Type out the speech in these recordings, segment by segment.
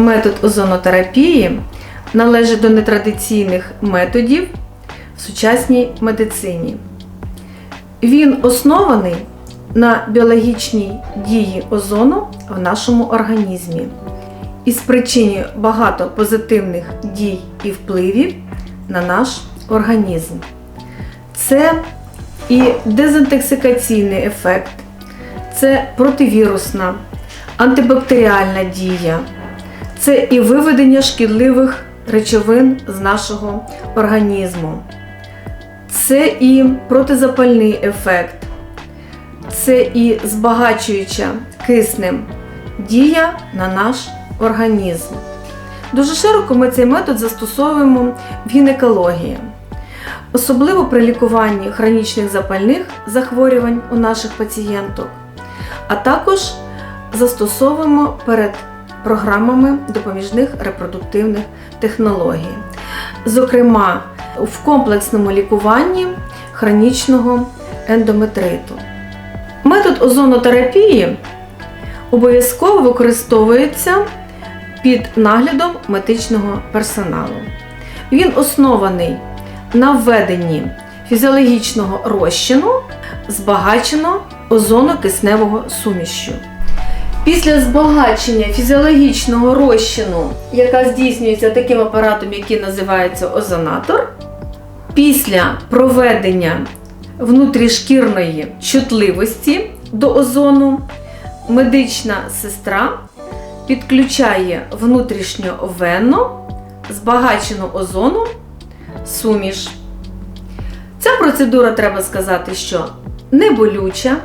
Метод озонотерапії належить до нетрадиційних методів в сучасній медицині. Він оснований на біологічній дії озону в нашому організмі і спричинює багато позитивних дій і впливів на наш організм. Це і дезінтоксикаційний ефект, це противірусна, антибактеріальна дія, це і виведення шкідливих речовин з нашого організму, це і протизапальний ефект, це і збагачуюча киснем дія на наш організм. Дуже широко ми цей метод застосовуємо в гінекології, особливо при лікуванні хронічних запальних захворювань у наших пацієнток, а також застосовуємо перед програмами допоміжних репродуктивних технологій, зокрема в комплексному лікуванні хронічного ендометриту. Метод озонотерапії обов'язково використовується під наглядом медичного персоналу. Він оснований на введенні фізіологічного розчину, збагачено озонокисневого сумішю. Після збагачення фізіологічного розчину, яка здійснюється таким апаратом, який називається озонатор, після проведення внутрішкірної чутливості до озону, медична сестра підключає внутрішньовенно збагачену озону суміш. Ця процедура, треба сказати, що не болюча.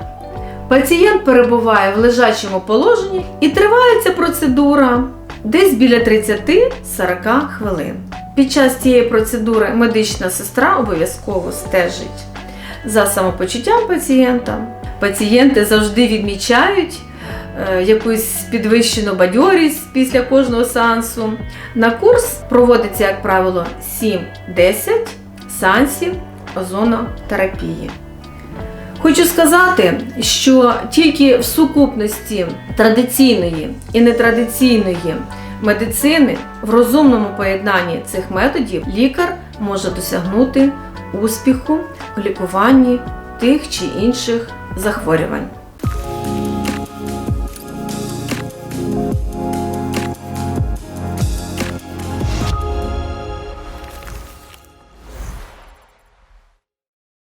Пацієнт перебуває в лежачому положенні і триває ця процедура десь біля 30-40 хвилин. Під час цієї процедури медична сестра обов'язково стежить за самопочуттям пацієнта. Пацієнти завжди відмічають е, якусь підвищену бадьорість після кожного сеансу. На курс проводиться, як правило, 7-10 сеансів озонотерапії. Хочу сказати, що тільки в сукупності традиційної і нетрадиційної медицини в розумному поєднанні цих методів лікар може досягнути успіху в лікуванні тих чи інших захворювань.